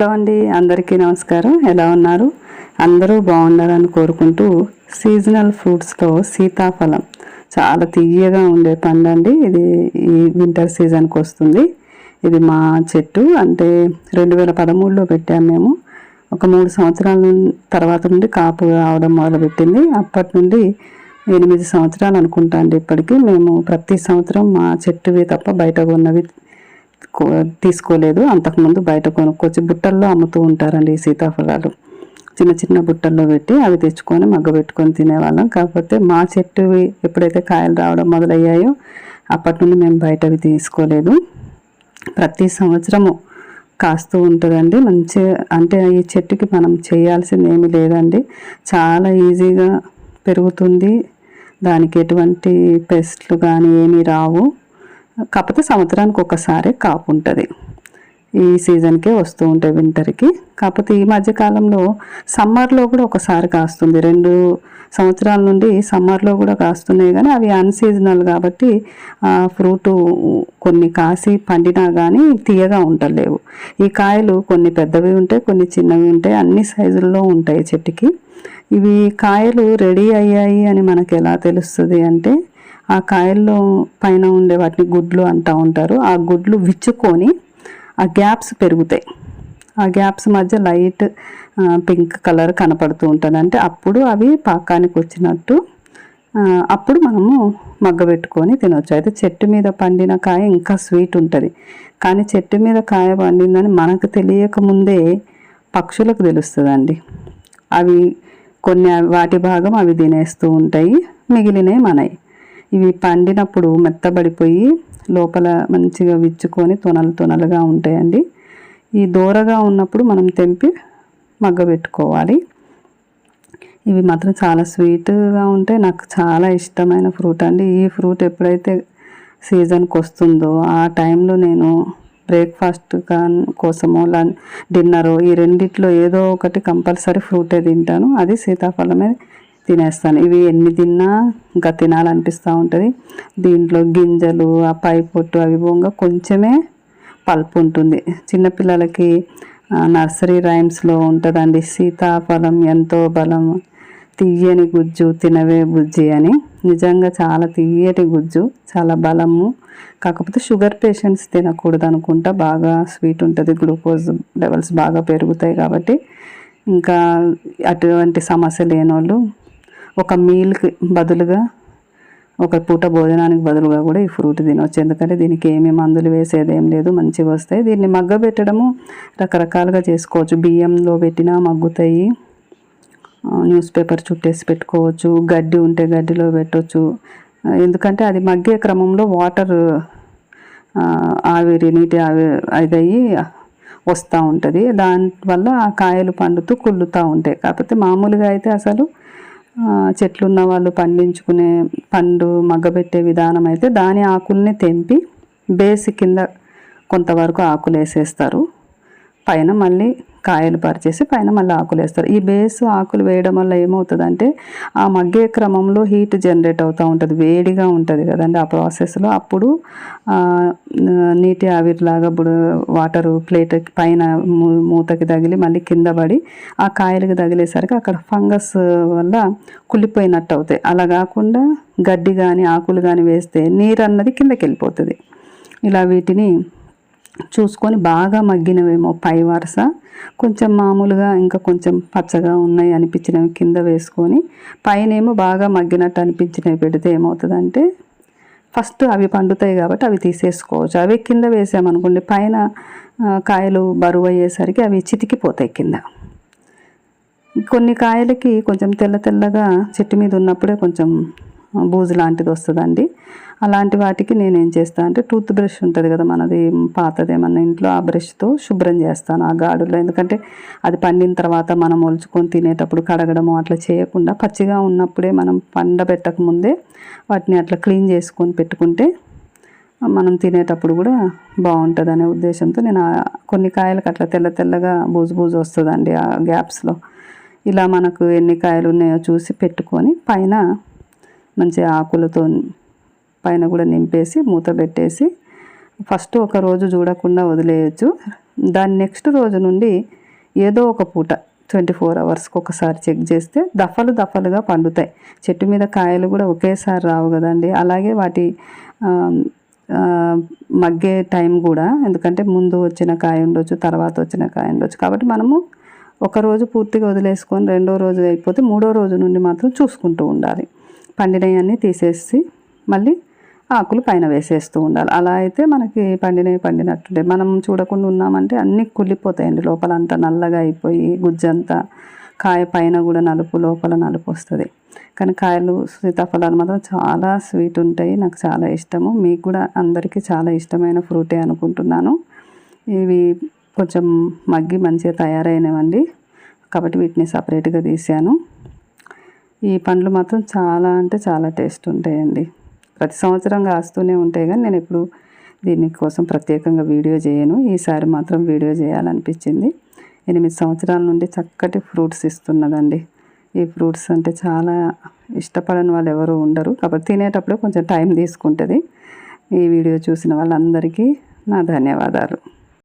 Hello అండి అందరికీ నమస్కారం. ఎలా ఉన్నారు? అందరూ బాగున్నారని కోరుకుంటూ సీజనల్ ఫ్రూట్స్లో సీతాఫలం. చాలా తీయగా ఉండే పండు అండి ఇది ఈ వింటర్ సీజన్కి వస్తుంది. ఇది మా చెట్టు. అంటే రెండు వేల పదమూడులో పెట్టాము మేము. ఒక మూడు సంవత్సరాల తర్వాత నుండి కాపు రావడం మొదలుపెట్టింది. అప్పటి నుండి ఎనిమిది సంవత్సరాలు అనుకుంటా అండి ఇప్పటికీ. మేము ప్రతి సంవత్సరం మా చెట్టువి తప్ప బయట ఉన్నవి తీసుకోలేదు. అంతకుముందు బయట కొనుక్కొచ్చి బుట్టల్లో అమ్ముతూ ఉంటారండి ఈ సీతాఫలాలు. చిన్న చిన్న బుట్టల్లో పెట్టి అవి తెచ్చుకొని మగ్గ పెట్టుకొని తినేవాళ్ళం. కాకపోతే మా చెట్టువి ఎప్పుడైతే కాయలు రావడం మొదలయ్యాయో అప్పటి నుండి మేము బయటవి తీసుకోలేదు. ప్రతి సంవత్సరము కాస్తూ ఉంటుందండి. మంచి అంటే ఈ చెట్టుకి మనం చేయాల్సింది ఏమీ లేదండి. చాలా ఈజీగా పెరుగుతుంది. దానికి ఎటువంటి పెస్ట్లు కానీ ఏమీ రావు. కాకపోతే సంవత్సరానికి ఒకసారి కాపు ఉంటుంది. ఈ సీజన్కే వస్తూ ఉంటాయి వింటర్కి. కాకపోతే ఈ మధ్యకాలంలో సమ్మర్లో కూడా ఒకసారి కాస్తుంది. రెండు సంవత్సరాల నుండి సమ్మర్లో కూడా కాస్తున్నాయి కానీ అవి అన్సీజనల్ కాబట్టి ఫ్రూటు ఫ్రూట్ కొన్ని కాసి పండినా కానీ తీయగా ఉండలేవు. ఈ కాయలు కొన్ని పెద్దవి ఉంటాయి కొన్ని చిన్నవి ఉంటాయి అన్ని సైజుల్లో ఉంటాయి చెట్టుకి. ఇవి కాయలు రెడీ అయ్యాయి అని మనకు ఎలా తెలుస్తుంది అంటే ఆ కాయల్లో పైన ఉండే వాటిని గుడ్లు అంటూ ఉంటారు. ఆ గుడ్లు విచ్చుకొని ఆ గ్యాప్స్ పెరుగుతాయి. ఆ గ్యాప్స్ మధ్య లైట్ పింక్ కలర్ కనపడుతూ ఉంటుంది. అంటే అప్పుడు అవి పాకానికి వచ్చినట్టు అప్పుడు మనము మగ్గబెట్టుకొని తినవచ్చు అయితే చెట్టు మీద పండిన కాయ ఇంకా స్వీట్ ఉంటుంది. కానీ చెట్టు మీద కాయ పండిందని మనకు తెలియక ముందే పక్షులకు తెలుస్తుందండి. అవి కొన్ని వాటి భాగం అవి తినేస్తూ ఉంటాయి. మిగిలినవి మనవి ఇవి పండినప్పుడు మెత్తబడిపోయి లోపల మంచిగా విచ్చుకొని తొనలు తొనలుగా ఉంటాయండి. ఈ దూరగా ఉన్నప్పుడు మనం తెంపి మగ్గబెట్టుకోవాలి ఇవి మాత్రం చాలా స్వీట్గా ఉంటాయి. నాకు చాలా ఇష్టమైన ఫ్రూట్ అండి. ఈ ఫ్రూట్ ఎప్పుడైతే సీజన్కి వస్తుందో ఆ టైంలో నేను బ్రేక్ఫాస్ట్ కాన్ కోసమో లన్ డిన్నర్ ఈ రెండిట్లో ఏదో ఒకటి కంపల్సరీ ఫ్రూటే తింటాను. అది సీతాఫలమే తినేస్తాను. ఇవి ఎన్ని తిన్నా ఇంకా తినాలనిపిస్తూ ఉంటుంది. దీంట్లో గింజలు ఆ పై పొట్టు అవి పోగా కొంచెమే పల్పు ఉంటుంది. చిన్నపిల్లలకి నర్సరీ రైమ్స్లో ఉంటుందండి. సీతాఫలం ఎంతో బలం తీయని గుజ్జు తినవే బుజ్జి అని. నిజంగా చాలా తీయటి గుజ్జు చాలా బలము. కాకపోతే షుగర్ పేషెంట్స్ తినకూడదు అనుకుంటా బాగా స్వీట్ ఉంటుంది. గ్లూకోజ్ లెవెల్స్ బాగా పెరుగుతాయి కాబట్టి. ఇంకా అటువంటి సమస్య లేని వాళ్ళు ఒక మీల్కి బదులుగా ఒక పూట భోజనానికి బదులుగా కూడా ఈ ఫ్రూట్ తినవచ్చు ఎందుకంటే దీనికి ఏమి మందులు వేసేది ఏం లేదు మంచిగా వస్తాయి. దీన్ని మగ్గబెట్టడము రకరకాలుగా చేసుకోవచ్చు. బియ్యంలో పెట్టినా మగ్గుతాయి. న్యూస్ పేపర్ చుట్టేసి పెట్టుకోవచ్చు. గడ్డి ఉంటే గడ్డిలో పెట్టవచ్చు ఎందుకంటే అది మగ్గే క్రమంలో వాటర్ ఆవిరి నీటి ఆవి అదయ్యి వస్తూ ఉంటుంది. దానివల్ల ఆ కాయలు పండుతూ కుళ్ళుతూ ఉంటాయి. కాకపోతే మామూలుగా అయితే అసలు చెట్లు ఉన్న వాళ్ళు పండించుకునే పండు మగ్గబెట్టే విధానం అయితే దాని ఆకుల్ని తెంపి బేసి కింద కొంతవరకు ఆకులు వేసేస్తారు పైన మళ్ళీ కాయలు పరిచేసి పైన మళ్ళీ ఆకులు వేస్తారు. ఈ బేస్ ఆకులు వేయడం వల్ల ఏమవుతుందంటే ఆ మగ్గే క్రమంలో హీట్ జనరేట్ అవుతూ ఉంటుంది వేడిగా ఉంటుంది కదండి ఆ ప్రాసెస్లో అప్పుడు నీటి ఆవిరిలాగా ఇప్పుడు వాటరు ప్లేట్ పైన మూ- మూతకి తగిలి మళ్ళీ కింద పడి ఆ కాయలకి తగిలేసరికి అక్కడ ఫంగస్ వల్ల కుళ్ళిపోయినట్టు అవుతాయి. అలా కాకుండా గడ్డి కానీ ఆకులు కానీ వేస్తే నీరు అన్నది కిందకి వెళ్ళిపోతుంది. ఇలా వీటిని చూసుకొని బాగా మగ్గినవేమో పై వరుస. కొంచెం మామూలుగా ఇంకా కొంచెం పచ్చగా ఉన్నాయి అనిపించినవి కింద వేసుకొని పైనేమో బాగా మగ్గినట్టు అనిపించినవి పెడితే ఏమవుతుందంటే ఫస్ట్ అవి పండుతాయి కాబట్టి అవి తీసేసుకోవచ్చు. అవి కింద వేసామనుకోండి పైన కాయలు బరువు అయ్యేసరికి అవి చితికిపోతాయి కింద. కొన్ని కాయలకి కొంచెం తెల్ల తెల్లగా చెట్టు మీద ఉన్నప్పుడే కొంచెం బూజు లాంటిది వస్తుందండి. అలాంటి వాటికి నేను ఏం చేస్తాను అంటే టూత్ బ్రష్ ఉంటుంది కదా మనది పాతది మన ఇంట్లో ఆ బ్రష్తో శుభ్రం చేస్తాను ఆ గాడులో ఎందుకంటే అది పండిన తర్వాత మనం ఒలుచుకొని తినేటప్పుడు కడగడము అట్లా చేయకుండా పచ్చిగా ఉన్నప్పుడే మనం పండబెట్టక ముందే వాటిని అట్లా క్లీన్ చేసుకొని పెట్టుకుంటే మనం తినేటప్పుడు కూడా బాగుంటుంది అనే ఉద్దేశంతో నేను కొన్ని కాయలకు అట్లా తెల్ల తెల్లగా బూజు బూజు వస్తుందండి ఆ గ్యాప్స్లో. ఇలా మనకు ఎన్ని కాయలు ఉన్నాయో చూసి పెట్టుకొని పైన మంచి ఆకులతో పైన కూడా నింపేసి మూత పెట్టేసి ఫస్ట్ ఒక రోజు చూడకుండా వదిలేయచ్చు. దాని నెక్స్ట్ రోజు నుండి ఏదో ఒక పూట ట్వంటీ ఫోర్ అవర్స్కి ఒకసారి చెక్ చేస్తే దఫలు దఫలుగా పండుతాయి. చెట్టు మీద కాయలు కూడా ఒకేసారి రావు కదండి. అలాగే వాటి మగ్గే టైం కూడా ఎందుకంటే ముందు వచ్చిన కాయ ఉండొచ్చు తర్వాత వచ్చిన కాయ ఉండొచ్చు. కాబట్టి మనము ఒక రోజు పూర్తిగా వదిలేసుకొని రెండో రోజు అయిపోతే మూడో రోజు నుండి మాత్రం చూసుకుంటూ ఉండాలి. పండినవన్నీ తీసేసి మళ్ళీ ఆకులు పైన వేసేస్తూ ఉండాలి. అలా అయితే మనకి పండినవి పండినట్టుండే. మనం చూడకుండా ఉన్నామంటే అన్నీ కుళ్ళిపోతాయండి లోపల అంతా నల్లగా అయిపోయి గుజ్జంతా కాయ పైన కూడా నలుపు లోపల నలుపు వస్తుంది. కానీ కాయలు సీతాఫలాలు మాత్రం చాలా స్వీట్ ఉంటాయి. నాకు చాలా ఇష్టము. మీకు కూడా అందరికీ చాలా ఇష్టమైన ఫ్రూటే అనుకుంటున్నాను. ఇవి కొంచెం మగ్గి మంచిగా తయారైనవండి. కాబట్టి వీటిని సపరేట్గా తీసాను. ఈ పండ్లు మాత్రం చాలా అంటే చాలా టేస్ట్ ఉంటాయండి. ప్రతి సంవత్సరం కాస్తూనే ఉంటాయి కానీ నేను ఎప్పుడు దీనికోసం ప్రత్యేకంగా వీడియో చేయను. ఈసారి మాత్రం వీడియో చేయాలనిపించింది. ఎనిమిది సంవత్సరాల నుండి చక్కటి ఫ్రూట్స్ ఇస్తున్నదండి. ఈ ఫ్రూట్స్ అంటే చాలా ఇష్టపడని వాళ్ళు ఎవరు ఉండరు. కాబట్టి తినేటప్పుడు కొంచెం టైం తీసుకుంటుంది. ఈ వీడియో చూసిన వాళ్ళందరికీ నా ధన్యవాదాలు.